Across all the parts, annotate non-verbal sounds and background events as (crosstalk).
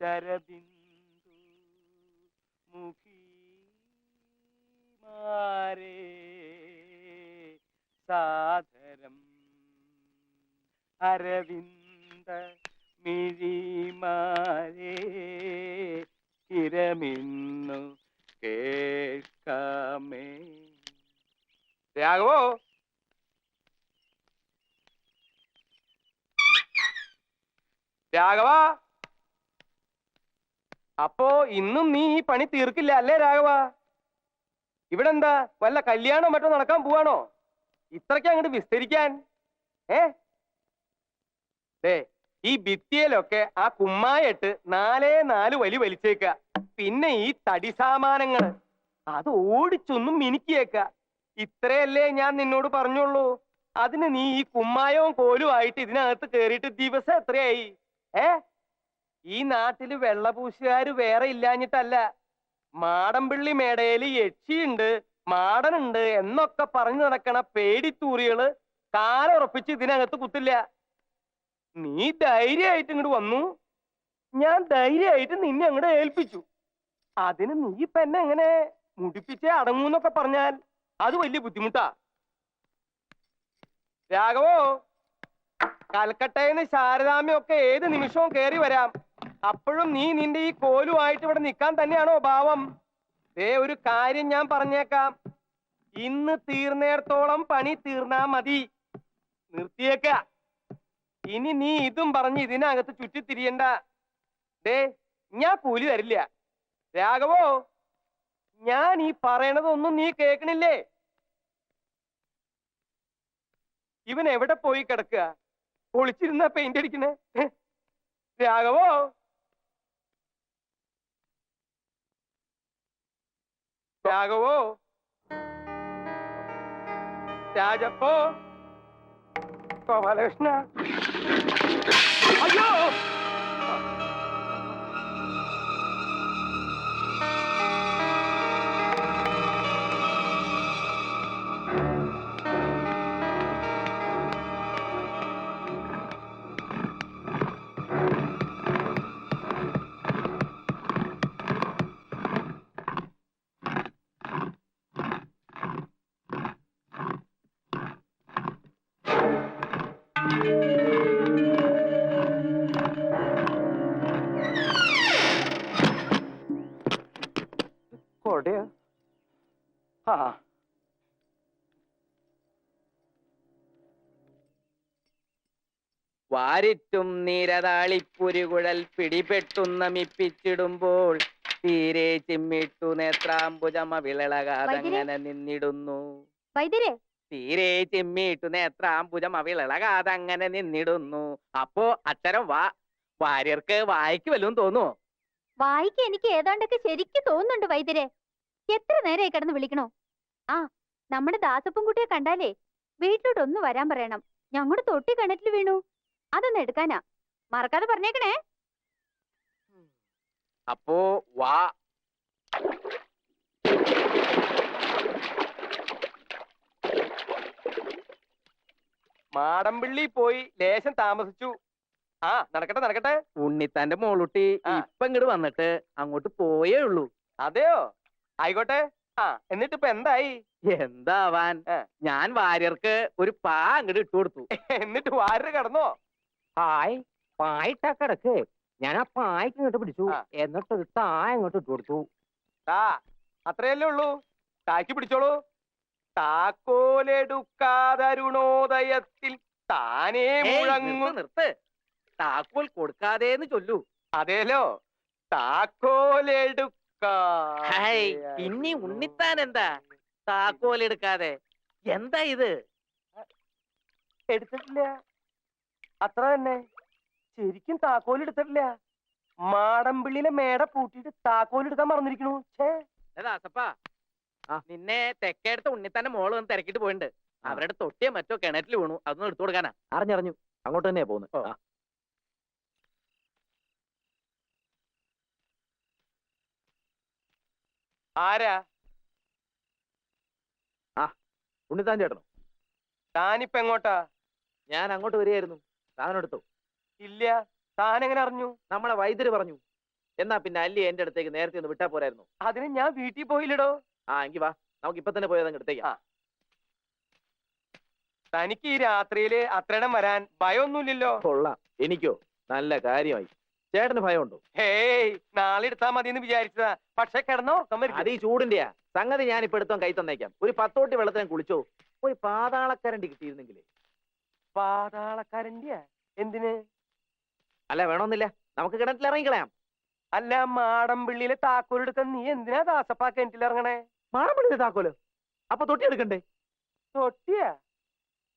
ശരബിന്ദു മുഖി സാധരം അരവിന്ദ മിഴിമാരേ കിരമിന്നു കേൾക്കാമേ. രാഘവോ രാഘവ? അപ്പോ ഇന്നും നീ ഈ പണി തീർക്കില്ല അല്ലേ രാഘവ? ഇവിടെ എന്താ വല്ല കല്യാണം മറ്റോ നടക്കാൻ പോവാണോ? ഇത്രയ്ക്ക് അങ്ങോട്ട് വിസ്തരിക്കാൻ ഏ? ഈ ഭിത്തിയിലൊക്കെ ആ കുമ്മായിട്ട് നാലേ നാല് വലി വലിച്ചേക്ക. പിന്നെ ഈ തടി സാമാനങ്ങൾ. അത് ഓടിച്ചൊന്നും മിനുക്കിയേക്ക. ഇത്രയല്ലേ ഞാൻ നിന്നോട് പറഞ്ഞുള്ളൂ. അതിന് നീ ഈ കുമ്മായവും കോലുമായിട്ട് ഇതിനകത്ത് കേറിയിട്ട് ദിവസം എത്രയായി? ഏ? ഈ നാട്ടിൽ വെള്ളപൂശുകാര് വേറെ ഇല്ലാഞ്ഞിട്ടല്ല. മാടമ്പിള്ളി മേടയിൽ യക്ഷിയുണ്ട് മാടനുണ്ട് എന്നൊക്കെ പറഞ്ഞു നടക്കണ പേടിത്തൂറികൾ കാലുറപ്പിച്ച് ഇതിനകത്ത് കുത്തില്ല. നീ ധൈര്യമായിട്ട് ഇങ്ങോട്ട് വന്നു. ഞാൻ ധൈര്യമായിട്ട് നിന്നെ അങ്ങോട്ട് ഏൽപ്പിച്ചു. അതിന് നീ ഇപ്പൊ എന്നെ എങ്ങനെ മുടിപ്പിച്ചേ അടങ്ങൂന്നൊക്കെ പറഞ്ഞാൽ അത് വലിയ ബുദ്ധിമുട്ടാ. രാഘവോ? കൽക്കട്ടയിന്ന് ശാരദാമ്യൊക്കെ ഏത് നിമിഷവും കയറി വരാം. അപ്പോഴും നീ നിന്റെ ഈ കോലുമായിട്ട് ഇവിടെ നിൽക്കാൻ തന്നെയാണോ ഭാവം? ദേ ഒരു കാര്യം ഞാൻ പറഞ്ഞേക്കാം. ഇന്ന് തീർന്നേടത്തോളം പണി തീർന്നാ മതി. നിർത്തിയേക്ക. ഇനി നീ ഇതും പറഞ്ഞ് ഇതിനകത്ത് ചുറ്റിത്തിരിയണ്ട. ദേ ഞാൻ കൂലി തരില്ല. രാഘവോ ഞാൻ ഈ പറയണതൊന്നും നീ കേക്കണില്ലേ ഇവൻ എവിടെ പോയി കിടക്കുക? ഒളിച്ചിരുന്ന പെയിന്റ് അടിക്കണേ? രാഘവോ? രാഘവോ? രാജപ്പോ? ഗോപാലകൃഷ്ണ? അയ്യോ! വാരിറ്റും നീരതാളിപ്പുരുകുഴൽ പിടിപെട്ടുന്ന മിപ്പിച്ചിടുമ്പോൾ തീരെ ചിമ്മിട്ടു നേത്രാംബുജമ വിളളകാതങ്ങനെ നിന്നിടുന്നു. തീരെ ചിമ്മിട്ടു നേത്രാംബുജമ വിളകാതങ്ങനെ നിന്നിടുന്നു. അപ്പോ അത്തരം വാ വാര്യർക്ക് വായിക്ക് വല്ലതും തോന്നുവോ? വായിക്ക് എനിക്ക് ഏതാണ്ടൊക്കെ ശരിക്കും തോന്നുന്നുണ്ട് വൈദ്യരെ. എത്ര നേരമായി കിടന്ന് വിളിക്കണോ? ആ നമ്മുടെ ദാസപ്പൻകുട്ടിയെ കണ്ടാലേ വീട്ടിലോട്ട് ഒന്ന് വരാൻ പറയണം. ഞങ്ങളുടെ തൊട്ടി കിണറ്റിൽ വീണു. അതൊന്ന് എടുക്കാനാ. മറക്കാതെ പറഞ്ഞേക്കണേ. അപ്പോ വാ. മാടമ്പിള്ളി പോയി ലേശം താമസിച്ചു. ആ നടക്കട്ടെ നടക്കട്ടെ. ഉണ്ണിത്താന്റെ മോളുട്ടി. ഇപ്പൊ ഇങ്ങോട്ട് വന്നിട്ട് അങ്ങോട്ട് പോയേ ഉള്ളൂ. അതെയോ? ആയിക്കോട്ടെ. ആ എന്നിട്ട് ഇപ്പൊ എന്തായി? എന്താവാൻ? ഞാൻ വാര്യർക്ക് ഒരു പാ അങ്ങോട്ട് ഇട്ടു കൊടുത്തു. എന്നിട്ട് വാര്യർ കടന്നോ? ഹായ് പായിട്ടാ കിടക്ക് ഞാൻ ആ പായ്ക്ക് ഇങ്ങോട്ട് പിടിച്ചു. എന്നിട്ട് താ ഇങ്ങോട്ട് ഇട്ട് കൊടുത്തു. താ അത്രയല്ലേ ഉള്ളൂ. താക്കി പിടിച്ചോളൂ. താക്കോലെടുക്കാതരുണോദയത്തിൽ താനേ മുഴങ്ങു. നിർത്ത്, താക്കോൽ കൊടുക്കാതെ എന്ന് ചൊല്ലൂ അതേലോ ഇനി ഉണ്ണിത്താൻ എന്താ താക്കോൽ എടുക്കാതെ എന്താ ഇത്? എടുത്തിട്ടില്ല. അത്ര തന്നെ. ശരിക്കും താക്കോൽ എടുത്തിട്ടില്ല. മാടമ്പിള്ളിയിലെ മേട പൂട്ടിട്ട് താക്കോൽ എടുക്കാൻ മറന്നിരിക്കണു. ഛേ. ദാസപ്പാ നിന്നെ തെക്കേടുത്ത ഉണ്ണിത്താന്റെ മോൾ വന്ന് തിരക്കിട്ട് പോയിട്ടുണ്ട് അവരുടെ തൊട്ടിയോ മറ്റോ കിണറ്റിൽ വീണു. അതൊന്നും എടുത്തു കൊടുക്കാനാ. അറിഞ്ഞറിഞ്ഞു. അങ്ങോട്ട് തന്നെയാ പോകുന്നത്. ആരാ? ആരാ ഉണ്ണിത്താൻ ചേട്ടനോ? താനിപ്പെങ്ങോട്ടാ ഞാൻ അങ്ങോട്ട് വരികയായിരുന്നു. സാധനം എടുത്തു ഇല്ല. താൻ എങ്ങനെ അറിഞ്ഞു? നമ്മളെ വൈദ്യര് പറഞ്ഞു. എന്നാ പിന്നെ അല്ലി എന്റെ അടുത്തേക്ക് നേരത്തെ ഒന്ന് വിട്ടാ പോരായിരുന്നു. അതിന് ഞാൻ വീട്ടിൽ പോയില്ലടോ. ആ എങ്കി വാ. നമുക്ക് ഇപ്പൊ തന്നെ പോയത് എടുത്തേക്ക്. ആ. തനിക്ക് ഈ രാത്രിയിൽ അത്രയിടം വരാൻ ഭയമൊന്നുമില്ലല്ലോ കൊള്ളാം. എനിക്കോ? നല്ല കാര്യമായി. ചേട്ടന് ഭയമുണ്ടോ? ഹേയ് നാളെ എടുത്താ മതി എന്ന് വിചാരിച്ചതാ. പക്ഷെ കിടന്നോ ഉറക്കം. അത് ഈ ചൂടിന്റെയാ. സംഗതി ഞാൻ ഇപ്പൊ എടുത്തോ കൈ തന്നേക്കാം. ഒരു പത്തോട്ടി വെള്ളത്തിനെ കുളിച്ചോ. ഒരു പാതാളക്കരണ്ടി കിട്ടിയിരുന്നെങ്കിലേ. പാതാളക്കാരന്റെ എന്തിന്? അല്ല വേണമെന്നില്ല. നമുക്ക് കിണറ്റിൽ ഇറങ്ങിക്കളയാം. അല്ല മാടമ്പിള്ളിയിലെ താക്കോലെടുക്കാൻ നീ എന്തിനാ ദാസപ്പാ കിണറ്റിൽ ഇറങ്ങണേ? മാടമ്പിള്ളിയിലെ താക്കോൽ? അപ്പൊ തൊട്ടി എടുക്കണ്ടേ? തൊട്ടിയാ?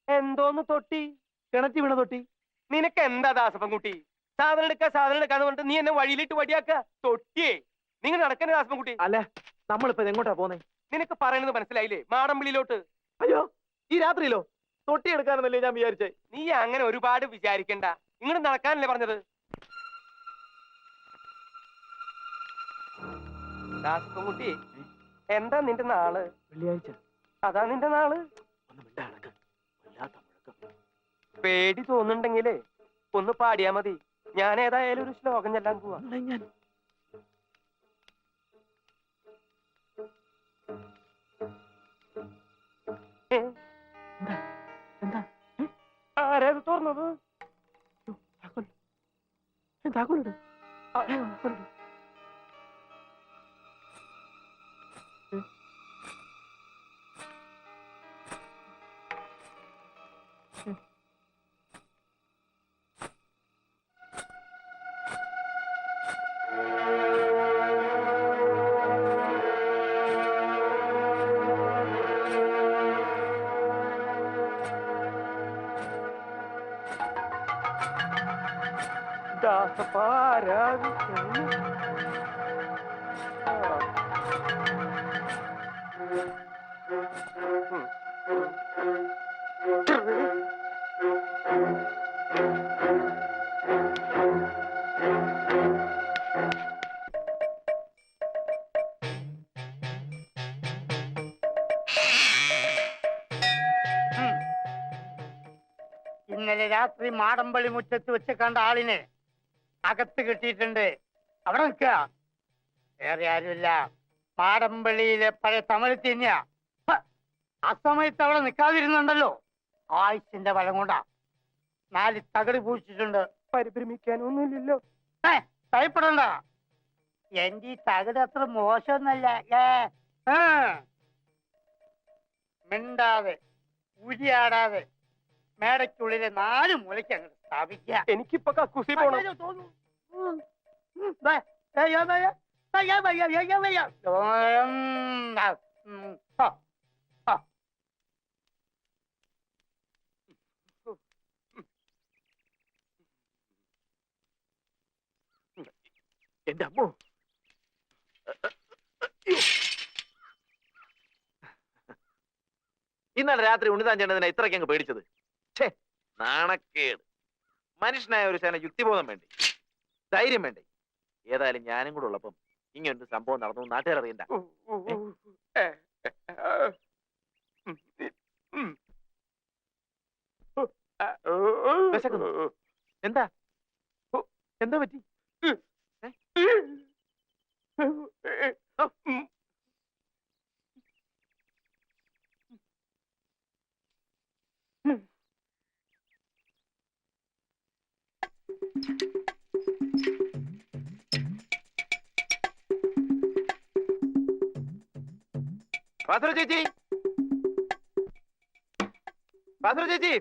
എന്തോന്ന് തൊട്ടി? കിണറ്റി വീണ തൊട്ടി. നിനക്ക് എന്താ ദാസപ്പൻ കുട്ടി? സാധനം എടുക്ക സാധനം എടുക്കാന്ന് പറഞ്ഞിട്ട് നീ എന്നെ വഴിയിലിട്ട് വടിയാക്ക? തൊട്ടിയേ. നിങ്ങൾ നടക്കണേ ദാസപ്പൻ കുട്ടി? അല്ല നമ്മളിപ്പോ എങ്ങോട്ടാ പോന്നെ? നിനക്ക് പറയുന്നത് മനസ്സിലായില്ലേ? മാടമ്പിള്ളിയിലോട്ട് അയ്യോ ഈ രാത്രിയിലോ? തൊട്ടി എടുക്കാനെന്നല്ലേ ഞാൻ വിചാരിച്ചേ. നീ അങ്ങനെ ഒരുപാട് വിചാരിക്കണ്ട. ഇങ്ങോട്ട് നടക്കാനല്ലേ പറഞ്ഞത്? ദാസപ്പൻകുട്ടി എന്താ നിന്റെ നാൾ? വെള്ളിയാഴ്ച. അതാ നിന്റെ നാൾ? പേടി തോന്നുന്നുണ്ടെങ്കിലേ ഒന്ന് പാടിയാ മതി. ഞാൻ ഏതായാലും ഒരു ശ്ലോകം ചെല്ലാൻ പോവാ. ആരാ ഇത് തുറന്നത് താക്കോൽ താക്കോലിട് താക്കോലിട്. ഇന്നലെ രാത്രി മാടമ്പള്ളി മുറ്റത്ത് വെച്ച് കണ്ട ആളിനെ അകത്ത് കിട്ടിയിട്ടുണ്ട്. അവിടെ നിൽക്കുക. വേറെ ആരുമില്ല. പാടമ്പള്ളിയിലെ പഴയ തമിഴ് തന്നെയാ. ആ സമയത്ത് അവിടെ നിൽക്കാതിരുന്നുണ്ടല്ലോ. ആയുസിന്റെ ബലം കൊണ്ടാ. നാല് തകടി പൂച്ചിട്ടുണ്ട് പരിഭ്രമിക്കാനൊന്നുമില്ലല്ലോ. ഏ ഭയപ്പെടണ്ട. എന്റെ ഈ തകട് അത്ര മോശമൊന്നല്ല. ഏ. മിണ്ടാതെ ഉരിയാടാതെ മേടയ്ക്കുള്ളിലെ നാല് മൂലയ്ക്ക് അങ്ങോട്ട് സ്ഥാപിക്കുക. എനിക്കിപ്പോ കക്കൂസി. ആ, ആ. എന്റെ അമ്മോ. ഇന്നലെ രാത്രി ഉണ്ണിതാൻ ചേട്ടതിനെ ഇത്രയ്ക്ക് അങ്ങ് പേടിച്ചത്. നാണക്കേട്. മനുഷ്യനായ ഒരു ശേന യുക്തിബോധം വേണ്ടേ? ധൈര്യം വേണ്ടേ? ഏതായാലും ഞാനും കൂടെ ഉള്ളപ്പം ഇങ്ങനൊരു സംഭവം നടന്നു നാട്ടുകാർ അറിയണ്ട. എന്താ? എന്താ പറ്റി? പാത്ര ചേച്ചി. പാത്ര ചേച്ചി.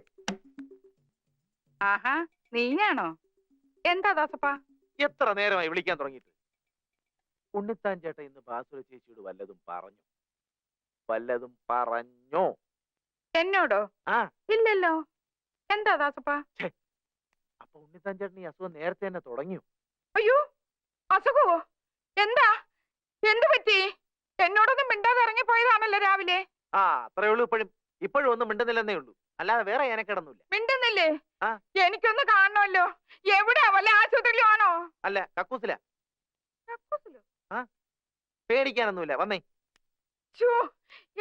ആഹാ നീയാണോ? എന്താ ദാസപ്പാ? എത്ര നേരമായി വിളിക്കാൻ തുടങ്ങിയിട്ട്? ഉണ്ണിത്താൻ ചേട്ടൻ ഇന്ന് ബാസുര ചേച്ചിയോട് വല്ലതും പറഞ്ഞു. വല്ലതും പറഞ്ഞോ? എന്നോടോ? ആ. ഇല്ലല്ലോ. എന്താ ദാസപ്പാ? അപ്പൊ ഉണ്ണിത്താൻ ചേട്ടൻ ഈ അസുഖം നേരത്തെ തന്നെ തുടങ്ങിയോ? അയ്യോ അസുഖവോ? എന്താ? എന്തു പറ്റി? എന്നോടൊന്നും മിണ്ടാതെ ഇറങ്ങി പോയതാണല്ലോ രാവിലെ. ആ അത്രേ ഉള്ളൂ ഇപ്പോഴും. ഇപ്പോഴും ഒന്നും മിണ്ടുന്നില്ലെന്നേ ഉള്ളൂ. അല്ലാതെ വേറെ ഞാനക്കിടന്നില്ല മിണ്ടുന്നില്ലേ? ആ. എനിക്കൊന്ന് കാണണമല്ലോ. എവിടെയാ വല്ല ആശുപത്രിയിലും ആണോ അല്ല കക്കൂസില? പേടിക്കാനൊന്നുമില്ല. വന്നേ. ശ്ശോ,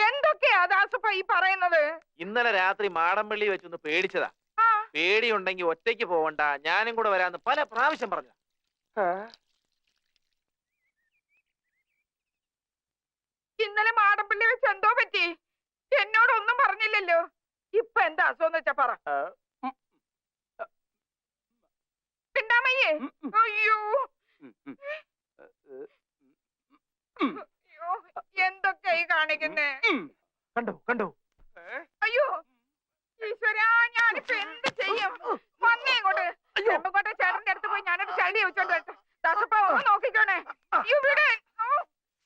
എന്തൊക്കെയാ ദാസപ്പ ഈ പറയുന്നത്? ഇന്നലെ രാത്രി മാടമ്പള്ളി വെച്ചൊന്ന് പേടിച്ചതാ. ആ. പേടിയുണ്ടെങ്കിൽ ഒറ്റയ്ക്ക് പോവണ്ട. ഞാനും കൂടെ വരാന്ന് പല പ്രാവശ്യം പറഞ്ഞു ഇന്നലെ മാടമ്പള്ളി വെച്ച് എന്തോ പറ്റി എന്നോടൊന്നും പറഞ്ഞില്ലല്ലോ ഇപ്പൊ എന്താ അസുഖം വെച്ചാ പറ. പിണ്ടാമയ്യേ. അയ്യോ. അയ്യോ എന്തൊക്കെ കാണിക്കുന്നേ? കണ്ടോ കണ്ടോ? അയ്യോ. ഈശ്വരാ ഞാനിപ്പോ എന്ത് ചെയ്യും? വന്നേ ഇങ്ങോട്ട്. ചെമ്പക്കോട്ടെ ചേട്ടന്റെ അടുത്ത് പോയി ഞാനൊരു ചളി ചോദിച്ചോണ്ട് ദാസപ്പ ഒന്ന് നോക്കിക്കോണേ. ഇവിടെ.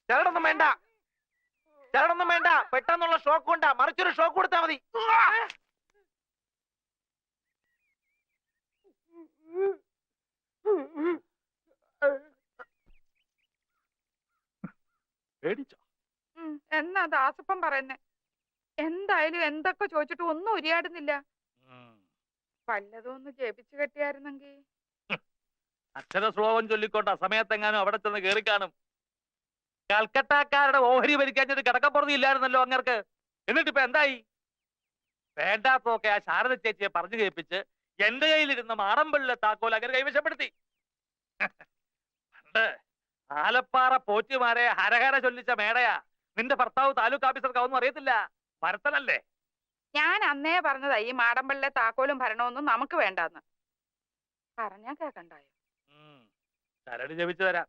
ചരടൊന്നും വേണ്ട. ചരടൊന്നും വേണ്ട. പെട്ടെന്നുള്ള ഷോക്ക് കൊണ്ടാ മറിച്ചൊരു ഷോക്ക് കൊടുത്താ മതി. പേടിച്ചോ? എന്നാ ദാസപ്പം പറയുന്നേ? എന്തായാലും എന്തൊക്കെ ചോദിച്ചിട്ട് ഒന്നും ഉരിയാടുന്നില്ല. വല്ലതും ഒന്ന് ജപിച്ചു കെട്ടിയായിരുന്നെങ്കി. അക്ഷര ശ്ലോകം ചൊല്ലിക്കോട്ടെ സമയത്തെങ്ങാനും അവിടെ ചെന്ന് കേറി കാണും കൽക്കട്ടക്കാരുടെ ഓഹരി ഭരിക്കാഞ്ഞിട്ട് കിടക്കപ്പുറത്ത് ഇല്ലായിരുന്നല്ലോ അങ്ങർക്ക്. എന്നിട്ട് ഇപ്പൊ എന്തായി? വേണ്ടാത്തൊക്കെ ആ ശാരദ ചേച്ചിയെ പറഞ്ഞു കേൾപ്പിച്ച് എന്റെ കയ്യിലിരുന്ന മാറമ്പള്ളിലെ താക്കോൽ അങ്ങനെ കൈവശപ്പെടുത്തി. പണ്ട് ആലപ്പാറ പോറ്റുമാരെ ഹരഹര ചൊല്ലിച്ച മേടയാ. നിന്റെ ഭർത്താവ് താലൂക്ക് ഓഫീസർക്കാവൊന്നും അറിയത്തില്ല. ഭരത്തനല്ലേ ഞാൻ അന്നേ പറഞ്ഞതാ ഈ മാടമ്പള്ളിലെ താക്കോലും ഭരണമൊന്നും നമുക്ക് വേണ്ടാന്ന്. പറഞ്ഞാ കേക്കണ്ടായോ. ചരട് ജപിച്ചു തരാം.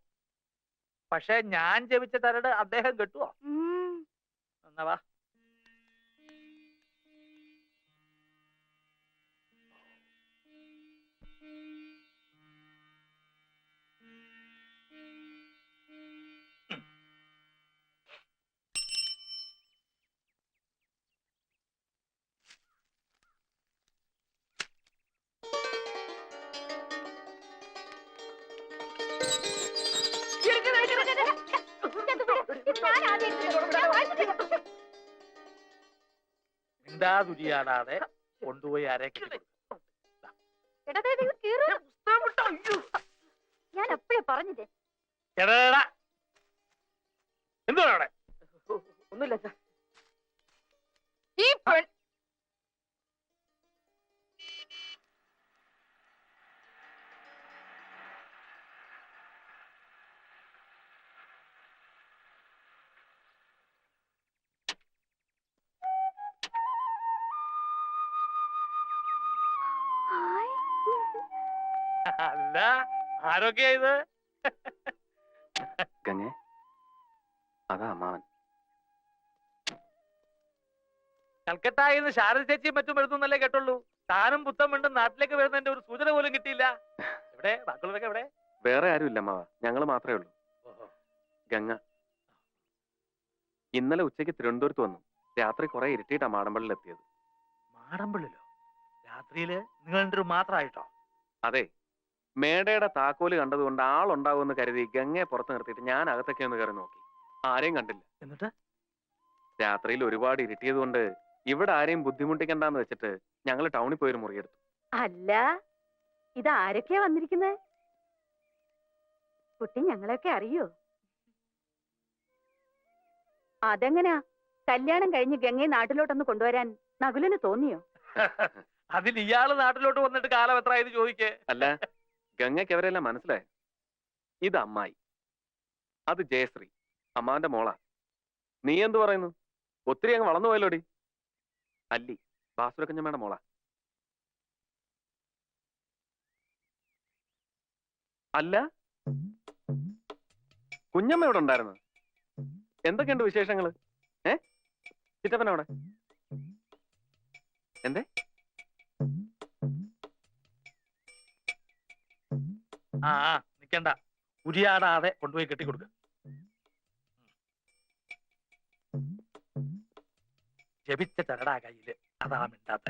പക്ഷെ ഞാൻ ജപിച്ച തരട് അദ്ദേഹം കെട്ടുവോ? Thank എന്നാ വാ തുരിയാടാതെ കൊണ്ടുപോയി ആരെ. ഞാൻ എപ്പോഴേ പറഞ്ഞത് അല്ല ആരൊക്കെയാ ഇത്? ഗംഗേ അതാ അമ്മാവൻ. കൽക്കട്ടായിൽ നിന്ന് ശാരദ ചേച്ചിയും മറ്റും എഴുതുന്നല്ലേ കേട്ടുള്ളൂ താനും പുത്തം നാട്ടിലേക്ക് വരുന്നതിന്റെ ഒരു സൂചന പോലും കിട്ടിയില്ല. എവിടെ? ബാക്കിയുള്ളവരൊക്കെ എവിടെ? വേറെ ആരുമില്ല അമ്മാവ. ഞങ്ങൾ മാത്രമേ ഉള്ളൂ. ഗംഗ ഇന്നലെ ഉച്ചയ്ക്ക് തിരുവനന്തപുരത്ത് വന്നു. രാത്രി കുറെ ഇരുട്ടിയിട്ടാ മാടമ്പള്ളിൽ എത്തിയത് മാടമ്പള്ളിലോ? രാത്രിയിൽ നിങ്ങൾ മാത്രമായിട്ടോ അതെ മേടയുടെ താക്കോൽ കണ്ടതുകൊണ്ട് ആളുണ്ടാവുമെന്ന് കരുതി ഗംഗയെ പുറത്ത് നിർത്തിയിട്ട് ഞാൻ അകത്തൊക്കെ ഒന്ന് കയറി നോക്കി. ആരെയും കണ്ടില്ല. എന്നിട്ട്? രാത്രിയിൽ ഒരുപാട് ഇരുട്ടിയത് കൊണ്ട് ഇവിടെ ആരെയും ബുദ്ധിമുട്ടിക്കണ്ടെന്ന് വെച്ചിട്ട് ഞങ്ങൾ ടൗണിൽ പോയൊരു മുറിയെടുത്തു. അല്ല ഇത് ആരൊക്കെയാ വന്നിരിക്കുന്നത് കുട്ടി ഞങ്ങളെയൊക്കെ അറിയോ? അതെങ്ങനെയാ കല്യാണം കഴിഞ്ഞ് ഗംഗയെ നാട്ടിലോട്ടൊന്ന് കൊണ്ടുവരാൻ നകുലിന് തോന്നിയോ? (laughs) അതിൽ ഇയാൾ നാട്ടിലോട്ട് വന്നിട്ട് കാലം എത്രയായത് ചോദിക്കേ. അല്ല ഗംഗയ്ക്ക് അവരെല്ലാം മനസ്സിലായി? ഇത് അമ്മായി. അത് ജയശ്രീ അമ്മാന്റെ മോളാ. നീ എന്തു പറയുന്നു? ഒത്തിരി അങ്ങ് വളർന്നു പോയല്ലോടി? അല്ലി ബാസുരക്കഞ്ഞമ്മയുടെ മോളാ. അല്ല? കുഞ്ഞമ്മ ഇവിടെ ഉണ്ടായിരുന്നു? എന്തൊക്കെയുണ്ട് വിശേഷങ്ങൾ? ഏ? ചിറ്റപ്പനവിടെ എന്തേ? ആ ആ, നിക്കണ്ട. ഉരിയാടാതെ കൊണ്ടുപോയി കെട്ടിക്കൊടുക്ക. ജപിച്ച ചരടാ കയ്യിൽ. അതാ മിണ്ടാത്ത.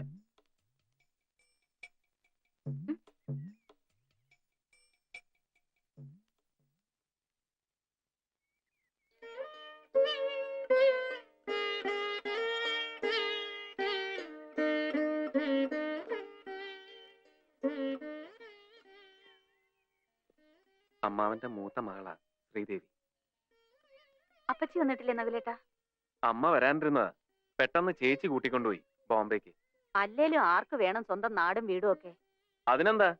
അമ്മാവന്റെ മൂത്ത മകളാ ശ്രീദേവി. അപ്പച്ചി വന്നിട്ടില്ലേ നവിലേട്ടാ? അമ്മ വരാനിരുന്നതാ. പെട്ടെന്ന് ചേച്ചി കൂട്ടിക്കൊണ്ടുപോയി ബോംബേക്ക്. അല്ലേലും ആർക്ക് വേണം സ്വന്തം നാടും വീടും ഒക്കെ? അതിനെന്താ?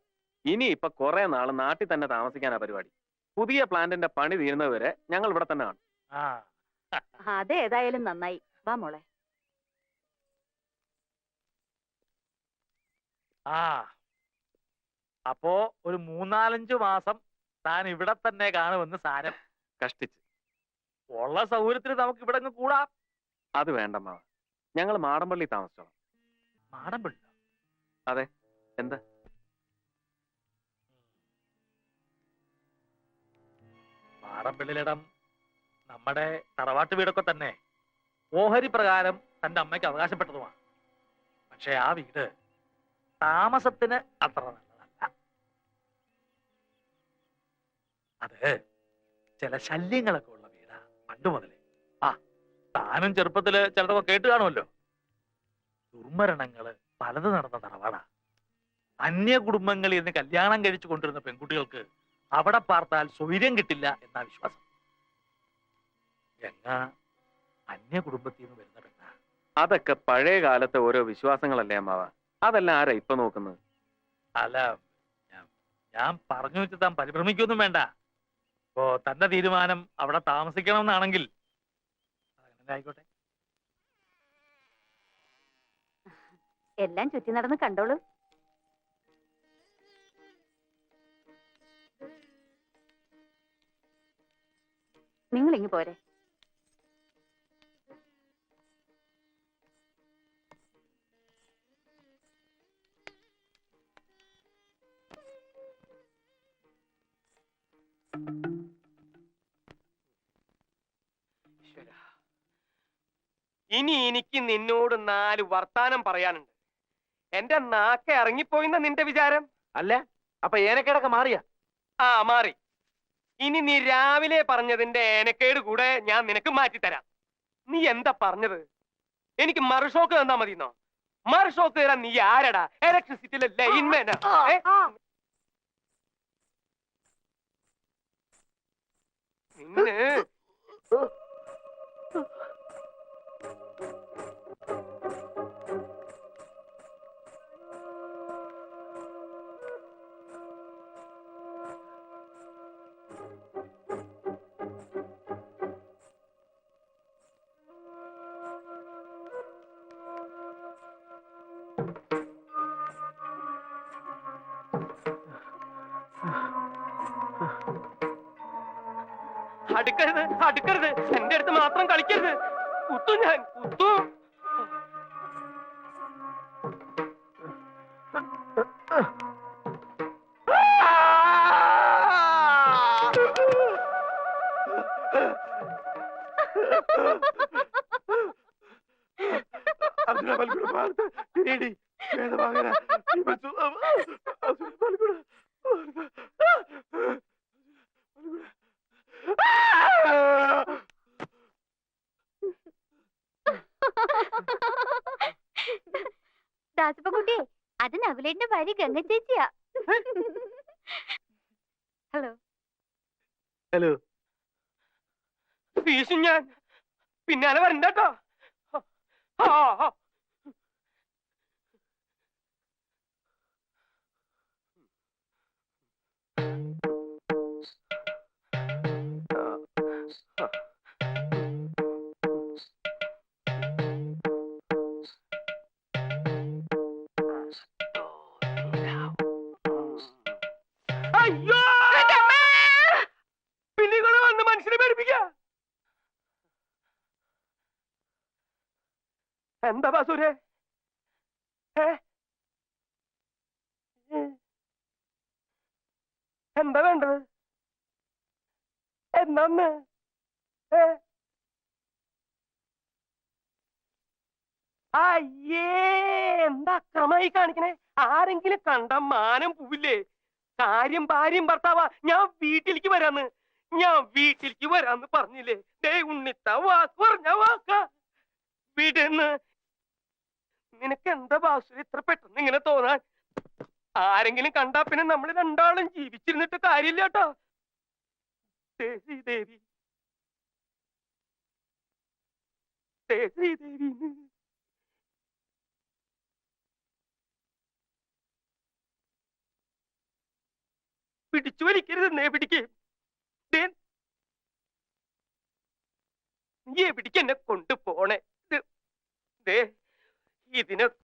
ഇനി ഇപ്പൊ കുറെ നാൾ നാട്ടിൽ തന്നെ താമസിക്കാനാ പരിപാടി. പുതിയ പ്ലാന്റിന്റെ പണി തീരുന്നത് വരെ ഞങ്ങൾ ഇവിടെ തന്നെ ആണ് അതെ അതേതായാലും നന്നായി. വാ മോളെ. ആ. അപ്പോ ഒരു മൂന്നാലഞ്ചു മാസം താൻ ഇവിടെ തന്നെ കാണുമെന്ന് സാരം കഷ്ടിച്ച്. ഉള്ള സൗകര്യത്തിന് നമുക്ക് ഇവിടെ അങ്ങ് കൂടാം. അത് വേണ്ട മാവ ഞങ്ങൾ മാടമ്പള്ളി താമസിച്ചോളാം. മാടമ്പള്ളി? അതെ. എന്താ? മാടമ്പള്ളിയിലിടം നമ്മുടെ തറവാട്ട് വീടൊക്കെ തന്നെ. ഓഹരി പ്രകാരം തന്റെ അമ്മയ്ക്ക് അവകാശപ്പെട്ടതുമാണ്. പക്ഷെ ആ വീട് താമസത്തിന് അത്ര നല്ലതല്ല അത് ചില ശല്യങ്ങളൊക്കെ ഉള്ള വീടാ പണ്ട് മുതലേ. ആ. താനും ചെറുപ്പത്തിൽ ചിലതൊക്കെ കേട്ട് കാണുമല്ലോ. ദുർമരണങ്ങൾ പലത് നടന്ന തറവാടാ. അന്യ കുടുംബങ്ങളിൽ നിന്ന് കല്യാണം കഴിച്ചു കൊണ്ടിരുന്ന പെൺകുട്ടികൾക്ക് അവിടെ പാർത്താൽ സ്വൈര്യം കിട്ടില്ല എന്നാ വിശ്വാസം. ഗംഗ അന്യ കുടുംബത്തിൽ നിന്ന് വരുന്ന പെണ്ണ? അതൊക്കെ പഴയ കാലത്തെ ഓരോ വിശ്വാസങ്ങളല്ലേ അമ്മാവ? അതെല്ലാം ആരാ ഇപ്പൊ നോക്കുന്നത്? അല്ല ഞാൻ ഞാൻ പറഞ്ഞു വെച്ച് താൻ പരിഭ്രമിക്കൊന്നും വേണ്ട. ഇപ്പോ തന്റെ തീരുമാനം അവിടെ താമസിക്കണം എന്നാണെങ്കിൽ ആയിക്കോട്ടെ. എല്ലാം ചുറ്റി നടന്ന് കണ്ടോളൂ. നിങ്ങൾ ഇങ്ങ് പോരെ. ഇനി എനിക്ക് നിന്നോട് നാല് വർത്താനം പറയാനുണ്ട്. എന്റെ നാക്ക ഇറങ്ങിപ്പോയിന്ന നിന്റെ വിചാരം? അല്ല അപ്പൊ ഏനക്കേടൊക്കെ മാറിയ? ആ മാറി. ഇനി നീ രാവിലെ പറഞ്ഞതിന്റെ ഏനക്കേട് കൂടെ ഞാൻ നിനക്ക് മാറ്റിത്തരാം. നീ എന്താ പറഞ്ഞത്? എനിക്ക് മറുഷോക്ക് തന്നാ മതിന്നോ? മറുഷോക്ക് തരാൻ നീ ആരടാ? ഇലക്ട്രിസിറ്റിയിലെ ലൈൻമേനാ ഏ? നിന്നെ അടുക്കരുത് അടുക്കരുത്. എന്റെ അടുത്ത് മാത്രം കളിക്കരുത്. കുത്തു ഞാൻ കുത്തു. നകുലേട്ടന്റെ ഭാര്യ ഗംഗ ചേച്ചിയാ. ഹലോ. ഹലോ. വീശും ഞാൻ. പിന്നാലെ വരണ്ടോ എന്താ ബാസൂരെ? എന്താ വേണ്ടത്? എന്നാന്ന്? അയ്യേ എന്താ അക്രമായി കാണിക്കണേ? ആരെങ്കിലും കണ്ട മാനം പോവില്ലേ? കാര്യം ഭാര്യയും ഭർത്താവാ. ഞാൻ വീട്ടിലേക്ക് വരാന്ന്. ഞാൻ വീട്ടിലേക്ക് വരാന്ന് പറഞ്ഞില്ലേ? ദേ ഉണ്ണിത്ത വാക്ക് പറഞ്ഞ വാക്ക. വീടെന്ന് നിനക്ക് എന്താ ബാസു ഇത്ര പെട്ടെന്ന് ഇങ്ങനെ തോന്നാൻ? ആരെങ്കിലും കണ്ടാ പിന്നെ നമ്മൾ രണ്ടാളും ജീവിച്ചിരുന്നിട്ട് കാര്യമില്ല കേട്ടോ. ദേവി ദേവി. പിടിച്ചു വലിക്കരുത് നേ പിടിക്ക്. നീ എവിടേക്ക് എന്നെ കൊണ്ടുപോണേ? ദേ. ഇതിനെ